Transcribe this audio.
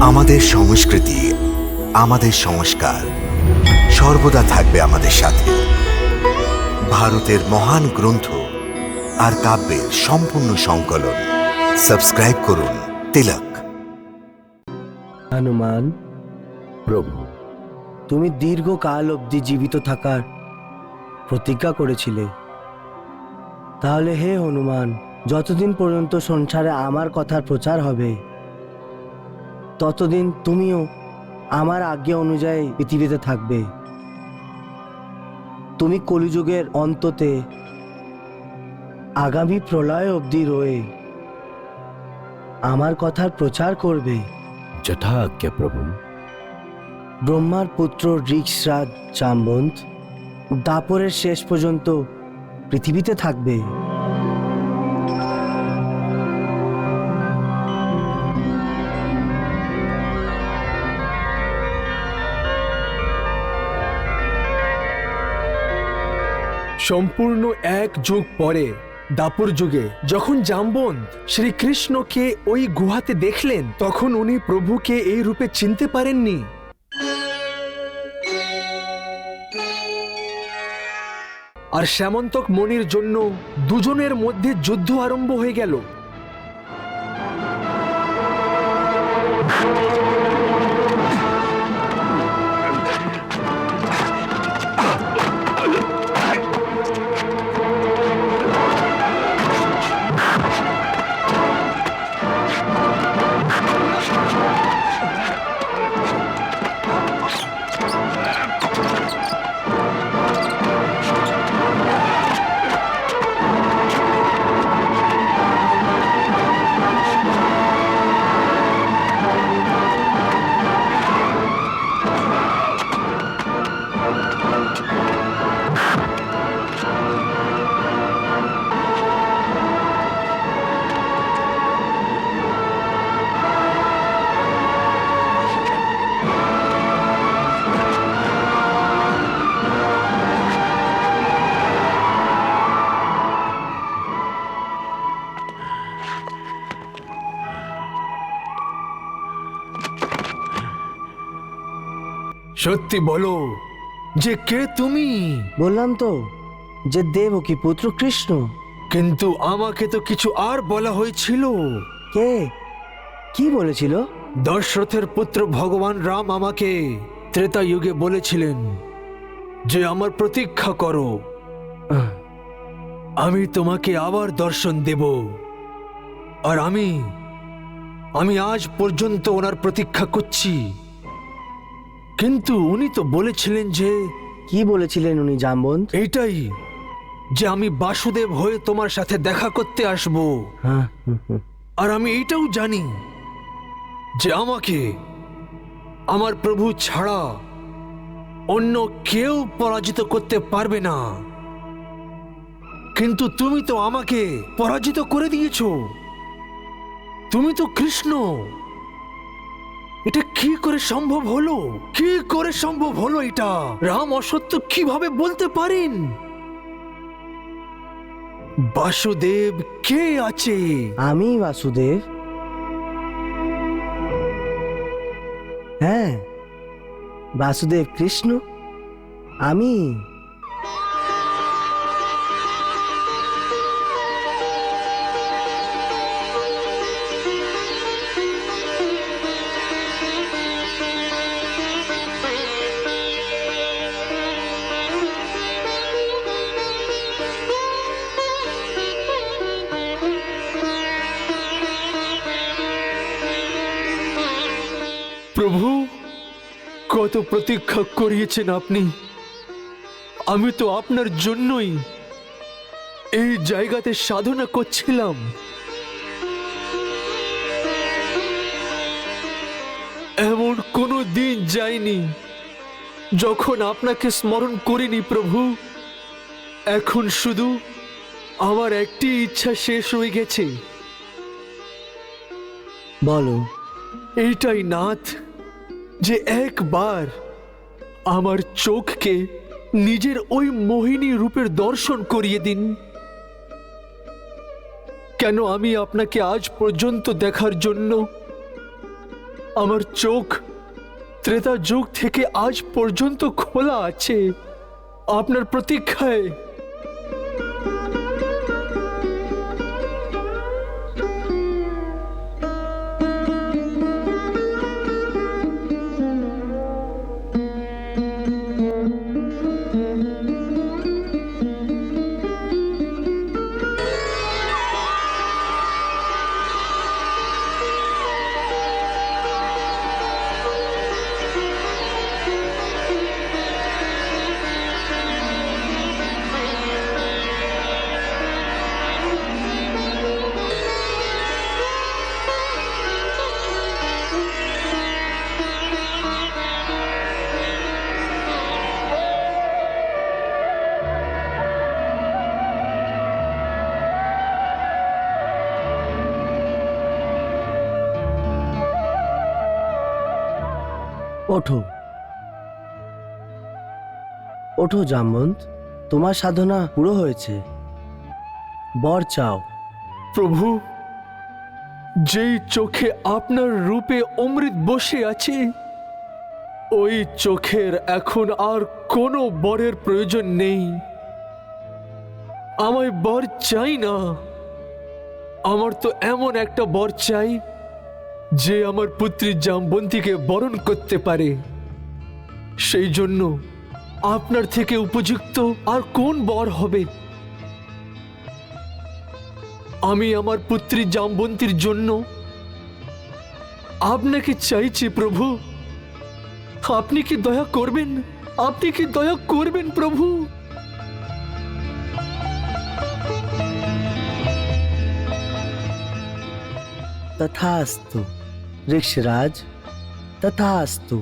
আমাদের সংস্কৃতি, আমাদের সংস্কার সর্বদা থাকবে আমাদের সাথে। ভারতের মহান গ্রন্থ আর কাব্যের সম্পূর্ণ সংকলন। সাবস্ক্রাইব করুন তিলক। হনুমান, প্রভু, তুমি দীর্ঘকাল অবধি জীবিত থাকার প্রতিজ্ঞা করেছিলে। তাহলে হে হনুমান, যতদিন পর্যন্ত সংসারে আমার কথার প্রচার হবে ততদিন তুমিও আমার আজ্ঞা অনুযায়ী পৃথিবীতে থাকবে। তুমি কলিযুগের অন্ততে আগামী প্রলয় অবধি রয়ে আমার কথার প্রচার করবে। যথা আজ্ঞা প্রভু। ব্রহ্মার পুত্র ঋক্সরাজ জাম্বন্ত দাপরের শেষ পর্যন্ত পৃথিবীতে থাকবে। সম্পূর্ণ এক যুগ পরে, দাপুর যুগে, যখন জাম্বন্ত শ্রীকৃষ্ণকে ওই গুহাতে দেখলেন, তখন উনি প্রভুকে এই রূপে চিনতে পারেননি। আর শ্যামন্তক মনির জন্য দুজনের মধ্যে যুদ্ধ আরম্ভ হয়ে গেল। সত্যি বলো যে কে তুমি? বললাম তো যে দেব কি পুত্র কৃষ্ণ? কিন্তু আমাকে তো কিছু আর বলা হয়েছিল। কে? কি বলেছিল? দশরথের পুত্র ভগবান রাম আমাকে ত্রেতা যুগে বলেছিলেন যে আমার প্রতীক্ষা করো। আমি তোমাকে আবার দর্শন দেব। আর আমি আমি আজ পর্যন্ত ওনার প্রতীক্ষা করছি। কিন্তু উনি তো বলেছিলেন যে কি বলেছিলেন উনি জাম্বন্ত এটাই যে আমি বাসুদেব হয়ে তোমার সাথে দেখা করতে আসব। হ্যাঁ। আর আমি এটাও জানি যে আমাকে আমার প্রভু ছাড়া অন্য কেউ পরাজিত করতে পারবে না। কিন্তু তুমি তো আমাকে পরাজিত করে দিয়েছ। তুমি তো কৃষ্ণ। এটা কি করে সম্ভব হলো? কি করে সম্ভব হলো এটা? রাম অসত্য কীভাবে বলতে পারেন? বাসুদেব, কে আছে? আমি বাসুদেব। হ্যাঁ বাসুদেব কৃষ্ণ। আমি প্রভু, কত প্রতীক্ষা করিয়েছেন আপনি। আমি তো আপনার জন্যই এই জায়গাতে সাধনা করছিলাম। এমন কোনো দিন যায়নি যখন আপনাকে স্মরণ করিনি প্রভু। এখন শুধু আমার একটি ইচ্ছা শেষ হয়ে গেছে। বলো, এইটাই নাথ। যে একবার আমার চোখকে নিজের ওই মোহিনী রূপের দর্শন করিয়ে দিন। কেন আমি আপনাকে আজ পর্যন্ত দেখার জন্য আমার চোখ ত্রেতা যুগ থেকে আজ পর্যন্ত খোলা আছে? আপনার প্রতীক্ষায় ওঠো। ওঠো জামবন্ত, তোমার সাধনা পুরো হয়েছে। বর চাও। প্রভু, যেই চোখে আপনার রূপে অমৃত বসে আছে, ওই চোখের এখন আর কোনো বরের প্রয়োজন নেই। আমায় বর চাই না। আমার তো এমন একটা বর চাই যে আমার পুত্রী জামবন্তীকে বরণ করতে পারে, সেই জন্য আপনার থেকে উপযুক্ত আর কোন বর হবে? আমি আমার পুত্রী জামবন্তীর জন্য আপনাকে চাইছি, প্রভু। আপনি কি দয়া করবেন? আপনি কি দয়া করবেন, প্রভু? তথাস্তু। ঋষরাজ তথাস্তু